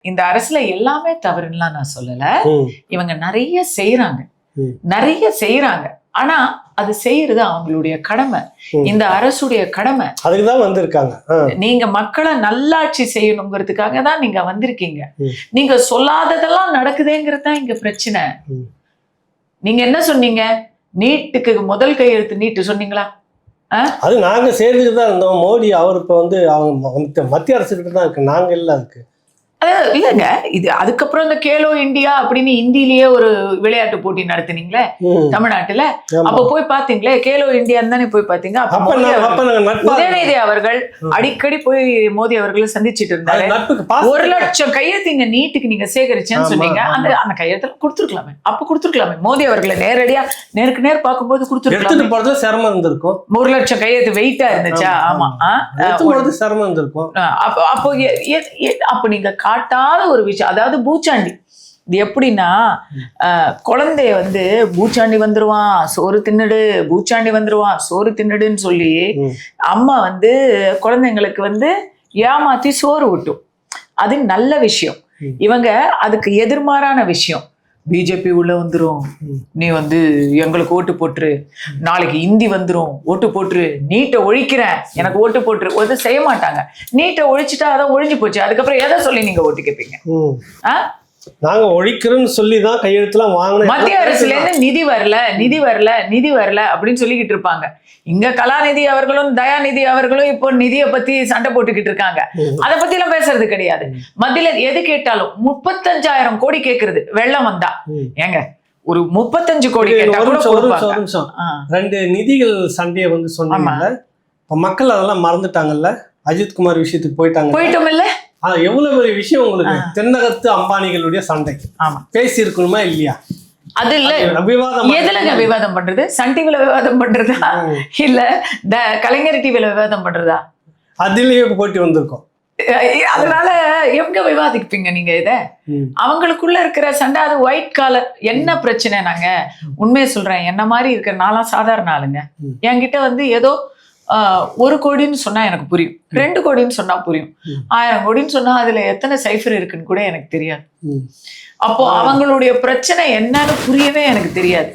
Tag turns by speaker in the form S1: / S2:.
S1: இந்த அரசுல எல்லாமே தவறுலாம் நான் சொல்லல. இவங்க நிறைய செய்யறாங்க. நிறைய செய்யறாங்க ஆனா அது செய்யறது அவங்களுடைய கடமை. இந்த அரசுடைய கடமை.
S2: அதுக்கு தான் வந்திருக்காங்க.
S1: நீங்க மக்களை நல்லாட்சி செய்யணுங்கிறதுக்காக தான் நீங்க வந்திருக்கீங்க. நீங்க சொல்லாததெல்லாம் நடக்குதேங்கிறது தான் இங்க பிரச்சனை. நீங்க என்ன சொன்னீங்க? நீட்டுக்கு முதல் கையெழுத்து நீட்டு சொன்னீங்களா?
S2: அது நாங்க சேர்ந்துட்டு தான் இருந்தோம். மோடி அவர் இப்ப வந்து அவங்க மத்த- மத்திய அரசு கிட்ட தான் இருக்கு. நாங்க இல்ல அதுக்கு.
S1: அதாவது இல்லைங்க. இது அதுக்கப்புறம் இந்த கேலோ இந்தியா அப்படின்னு இந்தியிலேயே ஒரு விளையாட்டு போட்டி நடத்துனீங்களே தமிழ்நாட்டுல. அப்ப போய் பாத்தீங்களே கேலோ இந்தியா தானே போய் பாத்தீங்க? உதயநிதி அவர்கள். அடிக்கடி போய் மோடி அவர்களை சந்திச்சிட்டு இருந்தாரு. ஒரு லட்சம் கையெழுத்து இங்க நீட்டுக்கு நீங்க சேகரிச்சேன்னு சொன்னீங்க. அந்த அந்த கையெழுத்துல கொடுத்துருக்கலாமே. அப்ப கொடுத்துருக்கலாமே. மோடி அவர்களை நேரடியா நேருக்கு நேர் பார்க்கும்போது கொடுத்துருக்கலாமே.
S2: போறதுல சிரமம் இருந்திருக்கும்.
S1: ஒரு லட்சம் கையெழுத்து வெயிட்டா இருந்துச்சா?
S2: ஆமா, போறது சிரமம் இருந்திருக்கும்.
S1: அப்போ அப்போ அப்போ நீங்க காட்டாத ஒரு விஷயம். அதாவது பூச்சாண்டி. இது எப்படின்னா குழந்தைய வந்து பூச்சாண்டி வந்துருவான் சோறு தின்னுடு பூச்சாண்டி வந்துருவான் சோறு தின்னுடுன்னு சொல்லி. அம்மா வந்து குழந்தைங்களுக்கு வந்து ஏமாத்தி சோறு ஊட்டும். அது நல்ல விஷயம். இவங்க அதுக்கு எதிர்மாறான விஷயம். பிஜேபி உள்ள வந்துரும்.
S2: ம்.
S1: நீ வந்து எங்களுக்கு ஓட்டு போட்டுரு. நாளைக்கு இந்தி வந்துரும். ஓட்டு போட்டுரு. நீட்டை ஒழிக்கிறேன். எனக்கு ஓட்டு போட்டுரு. அது செய்ய மாட்டாங்க. நீட்டை ஒழிச்சிட்டா அதான் ஒழிஞ்சு போச்சு. அதுக்கப்புறம் எதை சொல்லி நீங்க ஓட்டு கேட்பீங்க. ஆ?
S2: நாங்க ஒழிக்கிறோம்னு சொல்லி தான் கையெழுத்துலாம் வாங்கினோம்.
S1: மத்திய அரசுல இருந்து நிதி வரல நிதி வரல நிதி வரல அப்படின்னு சொல்லிக்கிட்டு இருப்பாங்க. இங்க கலாநிதி அவர்களும் தயாநிதி அவர்களும் இப்போ நிதியை பத்தி சண்டை போட்டுக்கிட்டு இருக்காங்க. அதை பத்தி எல்லாம் பேசுறது கிடையாது. மத்தியில எது கேட்டாலும் முப்பத்தஞ்சாயிரம் கோடி கேக்குறது வெள்ளம் வந்தா. ஏங்க ஒரு முப்பத்தஞ்சு கோடி.
S2: ரெண்டு நிதிகள் சண்டையை வந்து சொன்னீங்கல்ல. இப்ப மக்கள் அதெல்லாம் மறந்துட்டாங்கல்ல? அஜித் குமார் விஷயத்துக்கு போயிட்டாங்க
S1: போயிட்டோம் இல்ல
S2: ஆ, எவ்வளவு பெரிய விஷயம் உங்களுக்கு? தென்னகத்து அம்பானிகளுடைய சண்டை.
S1: ஆமா.
S2: பேசி இருக்கணுமா இல்லையா?
S1: அது இல்ல.
S2: விவாதம்
S1: எதுலங்க விவாதம் பண்றது? சன் டிவில விவாதம் பண்றதா. இல்ல கலைஞர் டிவில விவாதம் பண்றதா?
S2: அதுலயே போட்டி வந்திருக்கோம்.
S1: அதனால எங்க விவாதிப்பீங்க நீங்க இத. அவங்களுக்குள்ள இருக்கிற சண்டை அது ஒயிட் காலர் என்ன பிரச்சனை நாங்க உண்மையை சொல்றேன். என்ன மாதிரி இருக்கிற நான்லாம் சாதாரண ஆளுங்க. என்கிட்ட வந்து ஏதோ ஒரு கோடின்னு சொன்னா எனக்கு புரியும். ரெண்டு கோடின்னு சொன்னா புரியும். ஆயிரம் கோடின்னு சொன்னா அதுல எத்தனை சைஃபர் இருக்குன்னு கூட எனக்கு தெரியாது. அப்போ அவங்களுடைய பிரச்சனை என்னன்னு புரியவே எனக்கு தெரியாது.